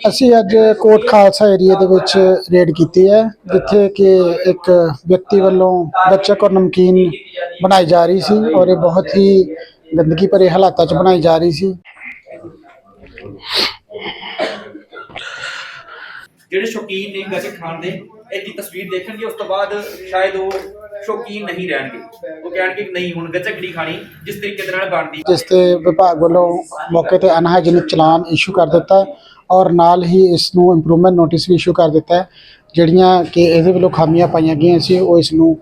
ਅਸੀਂ ਅੱਜ ਕੋਟ ਖਾਲਸਾ ਏਰੀਆ ਦੇ ਵਿੱਚ ਰੇਡ ਕੀਤੀ ਹੈ ਜਿੱਥੇ ਕਿ ਇੱਕ ਵਿਅਕਤੀ ਵੱਲੋਂ ਗੱਚਕ ਔਰ ਨਮਕੀਨ ਬਣਾਈ ਜਾ ਰਹੀ ਸੀ ਔਰ ਇਹ ਬਹੁਤ ਹੀ ਗੰਦਗੀ ਭਰੇ ਹਾਲਾਤਾਂ 'ਚ ਬਣਾਈ ਜਾ ਰਹੀ ਸੀ। ਜਿਹੜੇ ਸ਼ੌਕੀਨ ਨੇ ਗੱਚਕ ਖਾਣ ਦੇ ਇਹਦੀ ਤਸਵੀਰ ਦੇਖਣਗੇ ਉਸ ਤੋਂ ਬਾਅਦ ਸ਼ਾਇਦ ਉਹ ਸ਼ੌਕੀਨ ਨਹੀਂ ਰਹਿਣਗੇ। ਉਹ ਕਹਿਣਗੇ ਕਿ ਨਹੀਂ ਹੁਣ ਗੱਚਕ ਨਹੀਂ ਖਾਣੀ ਜਿਸ ਤਰੀਕੇ ਦੇ ਨਾਲ ਬਣਦੀ। ਜਿਸ ਤੇ ਵਿਭਾਗ ਵੱਲੋਂ ਮੌਕੇ ਤੇ ਅਨਹਾਈਜੀਨਿਕ ਚਲਾਨ ਇਸ਼ੂ ਕਰ ਦਿੱਤਾ। ਹੈ ਔਰ ਨਾਲ ਹੀ ਇਸ ਨੂੰ ਇੰਪਰੂਵਮੈਂਟ ਨੋਟਿਸ ਵੀ ਇਸ਼ੂ ਕਰ ਦਿੱਤਾ ਹੈ ਜਿਹੜੀਆਂ ਕਿ ਇਹਦੇ ਵੱਲੋਂ ਖਾਮੀਆਂ ਪਾਈਆਂ ਗਈਆਂ ਸੀ ਉਹ ਇਸ ਨੂੰ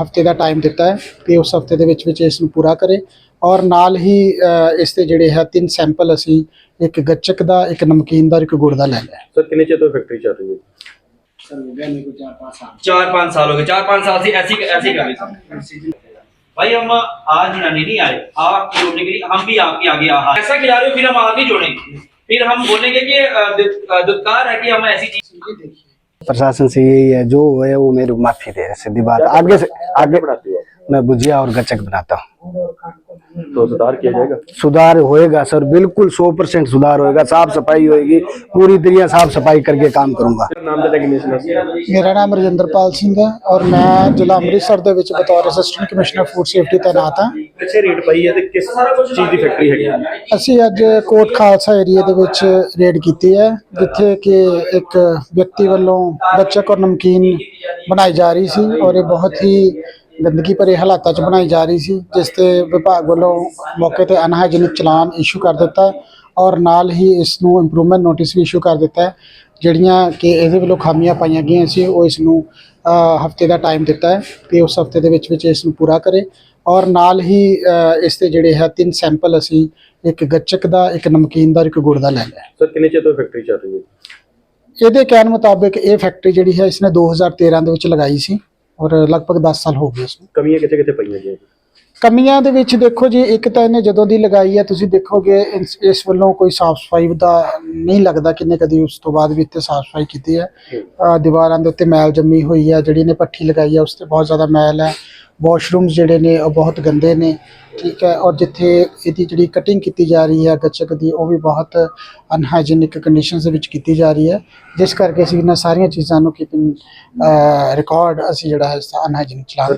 ਹਫਤੇ ਦਾ ਟਾਈਮ ਦਿੱਤਾ ਹੈ ਤੇ ਉਸ ਹਫਤੇ ਦੇ ਵਿੱਚ ਵਿੱਚ ਇਸ ਨੂੰ ਪੂਰਾ ਕਰੇ ਔਰ ਨਾਲ ਹੀ ਅ, ਇਸ ਦੇ ਜਿਹੜੇ ਹੈ ਤਿੰਨ ਸੈਂਪਲ ਅਸੀਂ ਇੱਕ ਗੱਚਕ ਦਾ ਇੱਕ ਨਮਕੀਨ ਦਾ ਔਰ ਇੱਕ ਗੁੜ ਦਾ ਲੈ ਲਿਆ सर कितने चेर तो फैक्ट्री चल रही है चार पाँच साल हो गए चार पाँच साल से ऐसी ऐसी कर रहे थे भाई हम आज नहीं नहीं आए आप जोड़ने के लिए हम भी आपके आगे आ ऐसा खिला रहे हो फिर हम आगे जोड़ेंगे फिर हम बोलेंगे कि दुकार है कि हम ऐसी चीज़ देखिए। प्रशासन से यही है जो है वो मेरे माफ़ी दे सीधी बात। आगे से आगे बढ़ाती है। मैं भुजिया और गचक बनाता हूँ। तो सुधार किया जाएगा? सुधार होएगा सर बिल्कुल सौ परसेंट सुधार होएगा साफ़ सफ़ाई होएगी पूरी दुनिया साफ़ सफ़ाई करके काम करूँगा। मेरा नाम रजिंद्रपाल सिंह है और मैं जिला अमृतसर बतौर असिस्टेंट कमिश्नर फ़ूड सेफ्टी तैनात हूँ। ਕਮਿਸ਼ਨਰ ਰੇਟ ਪਈ ਹੈ ਤੇ ਕਿਸ ਚੀਜ਼ ਦੀ ਫੈਕਟਰੀ ਹੈਗੀ ਹੈ ਅਸੀਂ ਅੱਜ ਕੋਟ ਖਾਲਸਾ ਏਰੀਆ ਦੇ ਵਿੱਚ ਰੇਡ ਕੀਤੀ ਹੈ, ਜਿੱਥੇ ਕਿ ਇੱਕ ਵਿਅਕਤੀ ਵੱਲੋਂ ਗੱਚਕ ਔਰ ਨਮਕੀਨ ਬਣਾਈ ਜਾ ਰਹੀ ਸੀ ਔਰ ਇਹ ਬਹੁਤ ਹੀ ਗੰਦਗੀ ਭਰੇ ਹਾਲਾਤਾਂ 'ਚ ਬਣਾਈ ਜਾ ਰਹੀ ਸੀ, ਜਿਸ ਤੇ ਵਿਭਾਗ ਵੱਲੋਂ ਮੌਕੇ ਤੇ ਅਨਹਾਈਜੀਨਿਕ ਚਲਾਨ ਇਸ਼ੂ ਕਰ ਦਿੱਤਾ ਔਰ ਨਾਲ ਹੀ ਇਸ ਨੂੰ ਇੰਪਰੂਵਮੈਂਟ ਨੋਟਿਸ ਵੀ ਇਸ਼ੂ ਕਰ ਦਿੱਤਾ, ਜਿਹੜੀਆਂ ਕਿ ਇਹਦੇ ਵੱਲੋਂ ਖਾਮੀਆਂ ਪਾਈਆਂ ਗਈਆਂ ਸੀ, ਉਹ ਇਸ ਨੂੰ ਹਫ਼ਤੇ ਦਾ ਟਾਈਮ ਦਿੱਤਾ ਹੈ ਤੇ ਉਸ ਹਫ਼ਤੇ ਦੇ ਵਿੱਚ ਵਿੱਚ ਇਸ ਨੂੰ ਪੂਰਾ ਕਰੇ ਔਰ ਨਾਲ ਹੀ ਇਸ ਦੇ ਜਿਹੜੇ ਹੈ ਤਿੰਨ ਸੈਂਪਲ ਅਸੀਂ ਇੱਕ ਗੱਚਕ ਦਾ ਇੱਕ ਨਮਕੀਨ ਦਾ ਇੱਕ ਗੁੜ ਦਾ ਲੈ ਲਿਆ। ਸਰ ਕਿੰਨੇ ਚਿਰ ਤੋਂ ਫੈਕਟਰੀ ਚੱਲ ਰਹੀ ਹੈ? ਇਹਦੇ ਕਹਿਣ ਮੁਤਾਬਿਕ ਇਹ ਫੈਕਟਰੀ ਜਿਹੜੀ ਹੈ ਇਸਨੇ 2013 ਦੇ ਵਿੱਚ ਲਗਾਈ ਸੀ ਔਰ ਲਗਭਗ 10 ਸਾਲ ਹੋ ਗਏ ਇਸ ਨੂੰ। ਕਮੀਆਂ ਕਿੱਥੇ ਕਿੱਥੇ ਪਈਆਂ ਜੀ? ਕਮੀਆਂ ਦੇ ਵਿੱਚ ਦੇਖੋ ਜੀ ਇੱਕ ਤਾਂ ਇਹਨੇ ਜਦੋਂ ਦੀ ਲਗਾਈ ਹੈ ਤੁਸੀਂ ਦੇਖੋਗੇ ਇਸ ਇਸ ਵੱਲੋਂ ਕੋਈ ਸਾਫ਼ ਸਫ਼ਾਈ ਦਾ ਨਹੀਂ ਲੱਗਦਾ ਕਿ ਇਹਨੇ ਕਦੀ ਉਸ ਤੋਂ ਬਾਅਦ ਵੀ ਇੱਥੇ ਸਾਫ਼ ਸਫ਼ਾਈ ਕੀਤੀ ਹੈ। ਅਹ ਦੀਵਾਰਾਂ ਦੇ ਉੱਤੇ ਮੈਲ ਜੰਮੀ ਹੋਈ ਹੈ ਜਿਹੜੀ ਨੇ ਪੱਠੀ ਲਗਾਈ ਹੈ ਉਸ ਤੇ ਬਹੁਤ ਜ਼ਿਆਦਾ ਮੈਲ ਹੈ। ਵਾਸ਼ਰੂਮਸ ਜਿਹੜੇ ਨੇ ਉਹ ਬਹੁਤ ਗੰਦੇ ਨੇ ਠੀਕ ਹੈ ਔਰ ਜਿੱਥੇ ਇਹਦੀ ਜਿਹੜੀ ਕਟਿੰਗ ਕੀਤੀ ਜਾ ਰਹੀ ਹੈ ਗੱਚਕ ਦੀ ਉਹ ਵੀ ਬਹੁਤ ਅਨਹਾਈਜੀਨਿਕ ਕੰਡੀਸ਼ਨਸ ਦੇ ਵਿੱਚ ਕੀਤੀ ਜਾ ਰਹੀ ਹੈ ਜਿਸ ਕਰਕੇ ਅਸੀਂ ਇਹਨਾਂ ਸਾਰੀਆਂ ਚੀਜ਼ਾਂ ਨੂੰ ਕੀਪਿੰਗ ਰਿਕਾਰਡ ਅਸੀਂ ਜਿਹੜਾ ਹੈ ਅਨਹਾਈਜੀਨਿਕ ਚਲਾਨ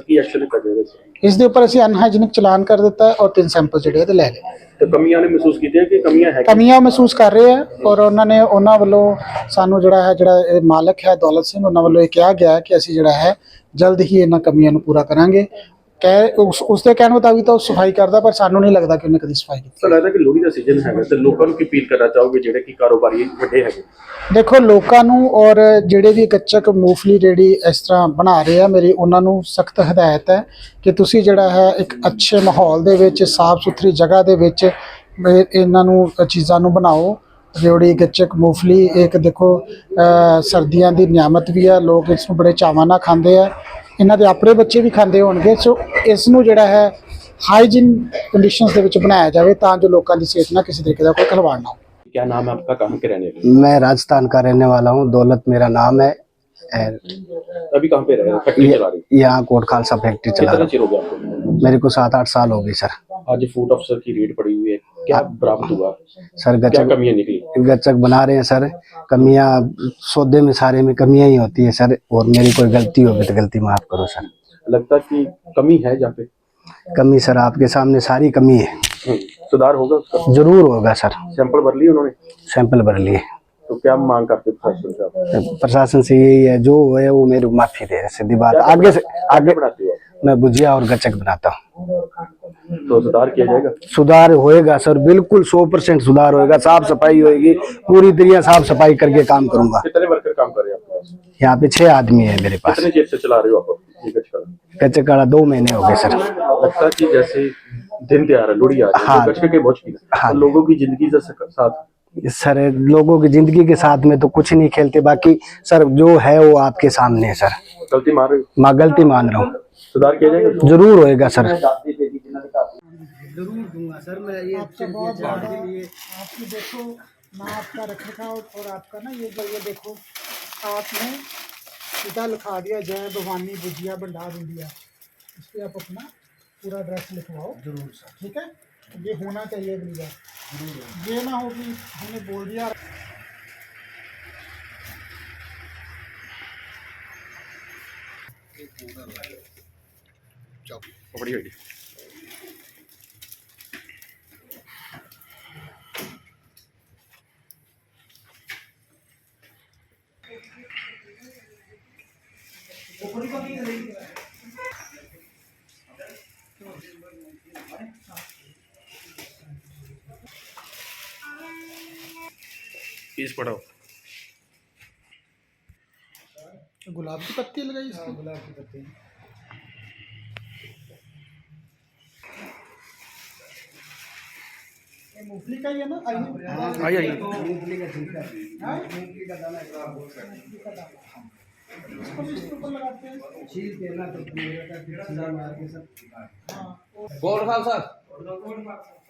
ਇਸ ਦੇ ਉੱਪਰ ਅਸੀਂ ਅਨਹਾਈਜੀਨਿਕ ਚਲਾਨ ਕਰ ਦਿੱਤਾ ਔਰ ਤਿੰਨ ਸੈਂਪਲ ਜਿਹੜੇ ਇਹਦੇ ਲੈ ਲਏ। ਤੇ ਕਮੀਆਂ ਨੇ ਮਹਿਸੂਸ ਕੀਤੀਆਂ ਕਿ ਕਮੀਆਂ ਹੈ ਕਮੀਆਂ ਮਹਿਸੂਸ ਕਰ ਰਹੇ ਆ, ਔਰ ਉਹਨਾਂ ਨੇ ਉਹਨਾਂ ਵੱਲੋਂ ਸਾਨੂੰ ਜਿਹੜਾ ਹੈ, ਜਿਹੜਾ ਇਹ ਮਾਲਕ ਹੈ ਦੌਲਤ ਸਿੰਘ, ਉਹਨਾਂ ਵੱਲੋਂ ਇਹ ਕਿਹਾ ਗਿਆ ਹੈ ਕਿ ਅਸੀਂ ਜਿਹੜਾ ਹੈ ਜਲਦ ਹੀ ਇਹਨਾਂ ਕਮੀਆਂ ਨੂੰ ਪੂਰਾ ਕਰਾਂਗੇ। ਕਹਿ ਉਸ ਉਸ ਦੇ ਕਹਿਣ ਮੁਤਾਬਿਕ ਤਾਂ ਉਹ ਸਫ਼ਾਈ ਕਰਦਾ ਪਰ ਸਾਨੂੰ ਨਹੀਂ ਲੱਗਦਾ ਕਿ ਉਹਨੇ ਕਦੀ ਸਫ਼ਾਈ ਕੀਤੀ। ਸਰ ਲੱਗਦਾ ਕਿ ਲੋਹੜੀ ਦਾ ਸੀਜ਼ਨ ਹੈਗਾ ਤੇ ਲੋਕਾਂ ਨੂੰ ਕੀ ਅਪੀਲ ਕਰਨਾ ਚਾਹੋਗੇ ਜਿਹੜੇ ਕਿ ਕਾਰੋਬਾਰੀ ਵੱਡੇ ਹੈਗੇ? ਦੇਖੋ ਲੋਕਾਂ ਨੂੰ ਔਰ ਜਿਹੜੇ ਵੀ ਗੱਚਕ ਮੂੰਗਫਲੀ ਰੇੜੀ ਇਸ ਤਰ੍ਹਾਂ ਬਣਾ ਰਹੇ ਆ ਮੇਰੀ ਉਹਨਾਂ ਨੂੰ ਸਖਤ ਹਦਾਇਤ ਹੈ ਕਿ ਤੁਸੀਂ ਜਿਹੜਾ ਹੈ ਇੱਕ ਅੱਛੇ ਮਾਹੌਲ ਦੇ ਵਿੱਚ ਸਾਫ਼ ਸੁਥਰੀ ਜਗ੍ਹਾ ਦੇ ਵਿੱਚ ਇਹ- ਇਹਨਾਂ ਨੂੰ ਚੀਜ਼ਾਂ ਨੂੰ ਬਣਾਓ। ਰੇਵੜੀ ਗੱਚਕ ਮੂੰਗਫਲੀ ਇੱਕ ਦੇਖੋ ਸਰਦੀਆਂ ਦੀ ਨਿਆਮਤ ਵੀ ਹੈ ਲੋਕ ਇਸ ਨੂੰ ਬੜੇ ਚਾਵਾਂ ਨਾਲ ਖਾਂਦੇ ਆ। ਇਹਨਾਂ ਦੇ ਆਪਣੇ ਬੱਚੇ ਵੀ ਖਾਂਦੇ ਹੋਣਗੇ ਸੋ ਇਸ ਨੂੰ ਜਿਹੜਾ ਹੈ ਹਾਈਜੀਨ ਕੰਡੀਸ਼ਨਸ ਦੇ ਵਿੱਚ ਬਣਾਇਆ ਜਾਵੇ ਤਾਂ ਜੋ ਲੋਕਾਂ ਦੀ ਸਿਹਤ ਨਾਲ ਕਿਸੇ ਤਰੀਕੇ ਦਾ ਕੋਈ ਖਿਲਵਾੜ ਨਾ ਹੋ क्या नाम है आपका कहाँ के रहने वाले मैं राजस्थान का रहने वाला हूँ दौलत मेरा नाम है और अभी कहाँ पे रह रहे हैं फैक्ट्री चला रही है यहाँ कोट खालसा फैक्ट्री चला कितना रहा चिर हो गया आपको हूँ मेरे को सात आठ साल हो गई सर आज फूड अफसर की रेड पड़ी हुई है क्या बरामद हुआ सर क्या गचक कमियां निकली गचक बना रहे हैं सर। कमियाँ सौदे में सारे में कमियाँ ही होती है सर। और मेरी कोई गलती होगी तो गलती माफ़ करो सर। लगता है कि कमी है जहाँ पे? कमी सर आपके सामने सारी कमी है। हम्म, सुधार होगा उसका? ज़रूर होगा सर। सैंपल भर लिए उन्होंने? सैंपल भर लिए। तो क्या मांग करते प्रशासन से प्रशासन से यही है जो है वो मेरी माफ़ी दे सीधी बात। आगे से आगे बढ़ाते हो? मैं भुजिया और गचक बनाता हूँ। तो सुधार किया जाएगा? सुधार होएगा सर बिल्कुल सौ परसेंट सुधार होएगा साफ़ सफ़ाई होएगी पूरी तरह साफ़ सफ़ाई करके काम करूँगा। कितने वर्कर काम कर रहे हैं आपके पास? यहाँ पे छह आदमी है मेरे पास। कितने से चला रहे हो आप दो महीने हो गए सर। लगता है कि जैसे दिन त्योहार है लोहड़ी आ रही है हाँ। तो के हाँ। लोगों की ज़िंदगी साथ सर लोगों की ज़िंदगी के साथ में तो कुछ नहीं खेलते बाकी सर जो है वो आपके सामने है सर। गलती मार रहे मैं गलती मान रहा हूँ। सुधार किया जाएगा? ज़रूर होएगा सर। ज़रूर दूँगा सर मैं ये आपका बहुत आपकी देखो ना आपका रख रखाव और आपका ना ये जो ये देखो आपने सीधा लिखा दिया जय भवानी भुजिया भंडार इंडिया। इस पर आप अपना पूरा एड्रेस लिखवाओ। ज़रूर सर। ठीक है? ये होना चाहिए अगली बार। ज़रूर ये ना हो कि हमने बोल दिया। Thank you. जाओ। पकड़िए बेटी पीस पड़ो गुलाब की पत्ती लगाई हाँ, गुलाब की पत्ती। मूंगफली का ये ना आई आई आई मूंगफली का ठीक है हां मूंगफली का दाना एक बार बोल सकते इसको भी इसके ऊपर लगाते हैं छील के ना तो पूरा का 3000 मार के सब हां गोल खान साहब गोल खान साहब